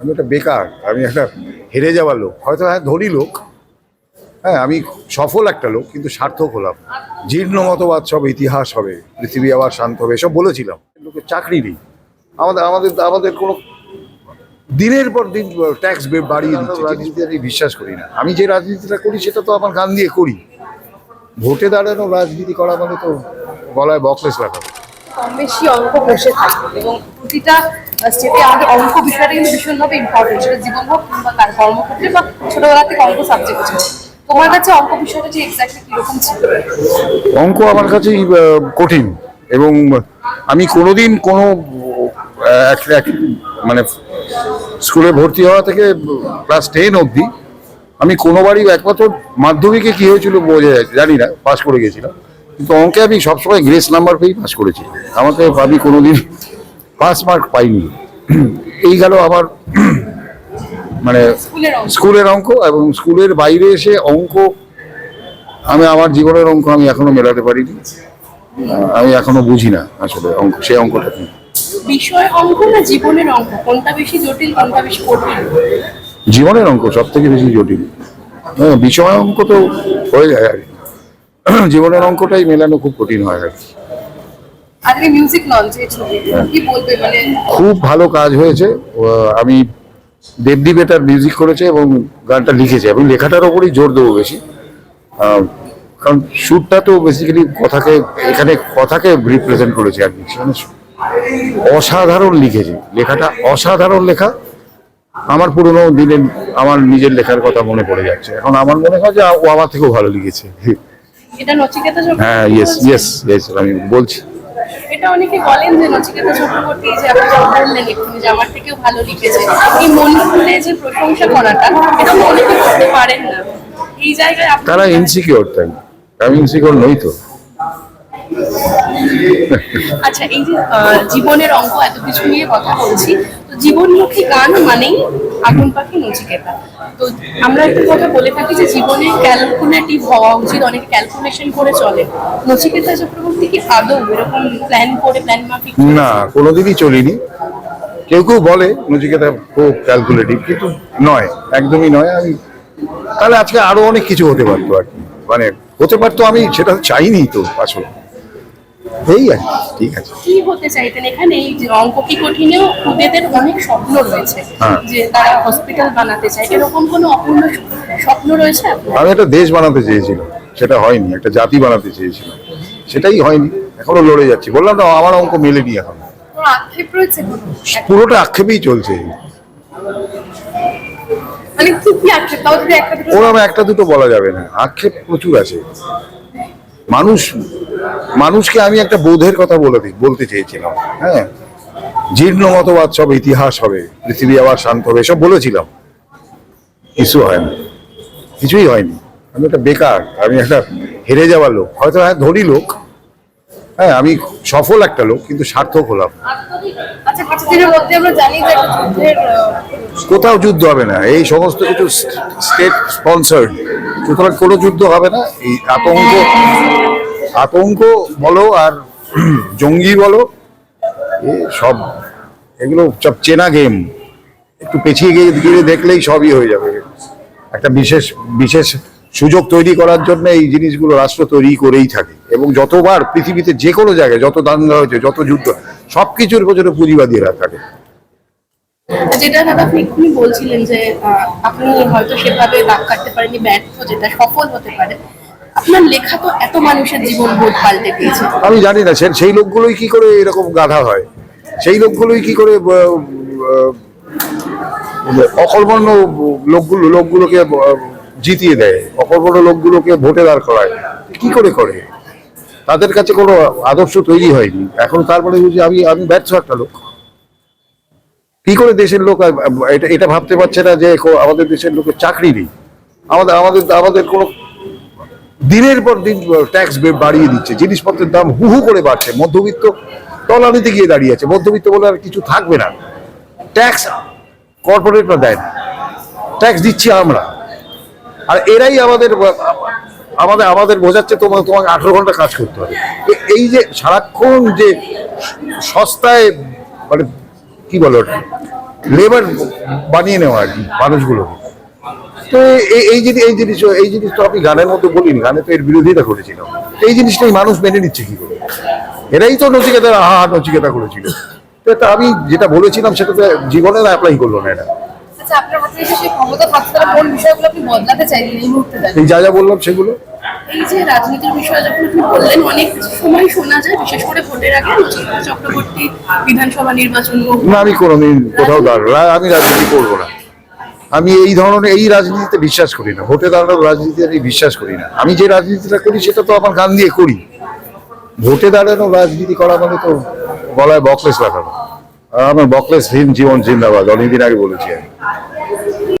আমি একটা বেকার, আমি একটা হেরে যাওয়ার লোক, হয়তো হ্যাঁ ধনী লোক। হ্যাঁ আমি সফল একটা লোক, কিন্তু সার্থক হলাম। জীর্ণ মতবাদ সব ইতিহাস হবে, পৃথিবী আবার শান্ত হবে, এসব বলেছিলাম। লোকের চাকরি নেই। আমাদের আমাদের আমাদের কোনো দিনের পর দিন ট্যাক্স বাড়িয়ে দিচ্ছে রাজনীতি আমি বিশ্বাস করি না। আমি যে রাজনীতিটা করি, সেটা তো আমার গান দিয়ে করি। ভোটে দাঁড়ানো রাজনীতি করা মানে তো গলায় বকলেস রাখা। কম বেশি অঙ্ক বসে থাকে এবং প্রতিটা অঙ্ক বিষয়টা কিন্তু ভীষণভাবে ইম্পর্টেন্ট সেটা জীবন হোক কিংবা কার কর্মক্ষেত্রে বা ছোটবেলা থেকে অঙ্ক সাবজেক্ট ছিল। তোমার কাছে অঙ্ক বিষয়টা যে এক্স্যাক্টলি কীরকম ছিল? অঙ্ক আমার কাছেই কঠিন এবং আমি কোনোদিন কোনো মানে স্কুলে ভর্তি হওয়া থেকে ক্লাস টেন অবধি আমি কোনোবারই একমাত্র মাধ্যমিকে কি হয়েছিল বোঝা যায় জানি না পাস করে গেছিলাম। কিন্তু অঙ্কে আমি সবসময় গ্রেস নাম্বার পেয়েই পাস করেছি। আমাকে আমি কোনোদিন পাস মার্ক পাইনি। এই গেল আমার মানে স্কুলের অঙ্ক। এবং স্কুলের বাইরে এসে অঙ্ক আমি আমার জীবনের অঙ্ক আমি এখনও মেলাতে পারিনি। আমি এখনও বুঝি না আসলে অঙ্ক সেই অঙ্কটা কি। বিষয় অঙ্ক না জীবনের অঙ্ক? কোনটা বেশি জটিল কোনটা বেশি কঠিন? জীবনের অঙ্ক সব থেকে বেশি জটিল। হ্যাঁ বিষয় অঙ্ক তো হয়ে যায় আর। জীবনের অঙ্কটাই মেলানো খুব কঠিন হয় আর কি। আজকে মিউজিক লঞ্চ এই ছবি। কি বলবে মানে? খুব ভালো কাজ হয়েছে। আমি দেবদীপ এটার মিউজিক করেছে এবং গানটা লিখেছে। এবং লেখাটার ওপরই জোর দেবো বেশি। কারণ সুরটা তো বেসিক্যালি কথাকে এখানে কথাকে রিপ্রেজেন্ট করেছে আর কি। সেখানে অসাধারণ লিখেছে। লেখাটা অসাধারণ লেখা। আমার পুরোনো দিনের আমার নিজের লেখার কথা মনে পড়ে যাচ্ছে। এখন আমার মনে হয় যে ও আমার থেকেও ভালো লিখেছে। হ্যাঁ ইয়েস ইয়েস ইয়েস আমি বলছি। এটা অনেকে বলেন যে নচিকেতা চক্রবর্তী যে আপনি যা বললেন এক্ষুনি যে আমার থেকেও ভালো লিখেছে এই মন খুলে যে প্রশংসা করাটা এটা তো অনেকে করতে পারেন না। এই জায়গায় তারা ইনসিকিওর তাই। আমি ইনসিকিওর নই তো। আচ্ছা এই যে জীবনের অঙ্ক এত কিছু নিয়ে কথা বলছি। তো জীবনমুখী গান মানেই আগুন পাখি নচিকেতা। তো আমরা একটু কথা বলে থাকি যে জীবনে ক্যালকুলেটিভ হওয়া উচিত, অনেক ক্যালকুলেশন করে চলে। নচিকেতা চক্রবর্তী কি আদৌ এরকম প্ল্যান করে প্ল্যান মাফিক না, কোনোদিনই চলিনি। কেউ কেউ বলে নচিকেতা খুব ক্যালকুলেটিভ কিন্তু নয়, একদমই নয়। আমি তাহলে আজকে আরও অনেক কিছু হতে পারতো আর কি। মানে হতে পারতো আমি, সেটা চাইনি তো আসলে। এই আর ঠিক আছে। কি হতে চাইতেন এখানে? এই যে অঙ্ক কি কঠিনেও খুদেদের অনেক স্বপ্ন রয়েছে হ্যাঁ। যে তারা হসপিটাল বানাতে চায়। এরকম কোনো অপূর্ণ স্বপ্ন রয়েছে? আমি একটা দেশ বানাতে চেয়েছিলাম সেটা হয়নি একটা জাতি বানাতে চেয়েছিলাম সেটাই হয়নি এখনও লড়ে যাচ্ছি। বললাম না আমার অঙ্ক মেলেনি এখন। পুরোটা আক্ষেপেই চলছে। মানে ওরকম একটা দুটো বলা যাবে না আক্ষেপ প্রচুর আছে। মানুষ মানুষকে আমি একটা বোধের কথা বলে দিই বলতে চেয়েছিলাম হ্যাঁ? জীর্ণ মতবাদ সব ইতিহাস হবে পৃথিবী আবার শান্ত হবে এসব বলেছিলাম। কিছু হয় না কিছুই হয়নি। আমি একটা বেকার আমি একটা হেরে যাওয়ার লোক হয়তো হ্যাঁ ধনী লোক হ্যাঁ আমি সফল একটা লোক কিন্তু সার্থক হলাম। আচ্ছা কোথাও যুদ্ধ হবে না এই সমস্ত কিছু স্টেট স্পন্সার্ড সুতরাং কোনো যুদ্ধ হবে না এই আতঙ্ক আতঙ্ক বলো আর জঙ্গি বলো, এ সব, এগুলো সব চেনা গেম। একটু পেছিয়ে গিয়ে গিয়ে দেখলেই সবই হয়ে যাবে। একটা বিশেষ বিশেষ সুযোগ তৈরি করার জন্য এই জিনিসগুলো রাষ্ট্র তৈরি করেই থাকে। এবং যতবার পৃথিবীতে যে কোনো জায়গায়, যত দাঙ্গা হয়েছে, যত যুদ্ধ সব কিছুর পেছনে পুঁজিবাদীরা থাকে। যেটা দাদা আপনি এক্ষুনি বলছিলেন যে আপনি হয়তো সেভাবে দাগ কাটতে ব্যর্থ, যেটা সফল হতে পারে। আপনার লেখা তো এত মানুষের জীবন বোধ পাল্টে দিয়েছে। আমি জানি না সেই লোকগুলোই কি করে এরকম গাধা হয়? সেই লোকগুলোই কি করে অকর্মণ্য লোকগুলো লোকগুলোকে জিতিয়ে দেয় অকর্মণ্য লোকগুলোকে ভোটে দাঁড় করায়? কি করে করে? তাদের কাছে কোনো আদর্শ তৈরি হয়নি। এখন তারপরে বুঝি আমি আমি ব্যর্থ একটা লোক। কি করে দেশের লোক এটা এটা ভাবতে পারছে না যে আমাদের দেশের লোকের চাকরি নেই। আমাদের আমাদের আমাদের কোনো দিনের পর দিন ট্যাক্স বাড়িয়ে দিচ্ছে, জিনিসপত্রের দাম হু হু করে বাড়ছে, মধ্যবিত্ত তলানিতে গিয়ে দাঁড়িয়ে আছে, মধ্যবিত্ত বলে আর কিছু থাকবে না। ট্যাক্স কর্পোরেটরা দেয় না ট্যাক্স দিচ্ছি আমরা। আর এরাই আমাদের আমাদের আমাদের বোঝাচ্ছে তোমার তোমাকে আঠেরো ঘণ্টা কাজ করতে হবে। এই যে সারাক্ষণ যে সস্তায় মানে কি বলো ওটা লেবার বানিয়ে নেওয়া আর কি, মানুষগুলোকে। তো এই এই জিনিস এই জিনিস এই জিনিস তো আমি গানের মধ্যে বলিনি। গানে তো এর বিরোধিতা করেছিলাম এই জিনিসটাই মানুষ মেনে নিচ্ছে কি করে? এরাই তো নচিকেতা আহা নচিকেতা করেছিল। তো এটা আমি যেটা বলেছিলাম সেটা তো জীবনে অ্যাপ্লাই করল না এটা। আচ্ছা আপনি এই যা যা বললাম সেগুলো। এই যে রাজনীতির বিষয়ে যখন আপনি বললেন অনেক সময় শোনা যায় বিশেষ করে ভোটের আগে চক্রবর্তী বিধানসভা নির্বাচন না আমি কোনোদিন কোথাও দাঁড়াবো আমি রাজনীতি করব না। আমি এই ধরনের, এই রাজনীতিতে বিশ্বাস করি না। ভোটে দাঁড়ানোর রাজনীতিতে আমি বিশ্বাস করি না। আমি যে রাজনীতিটা করি, সেটা তো আমার গান দিয়ে করি। ভোটে দাঁড়ানো রাজনীতি করা মানে তো গলায় বকলেস লাগানো। আমার বকলেস হীন জীবন জিন্দাবাদ, অনেকদিন আগে বলেছি আমি।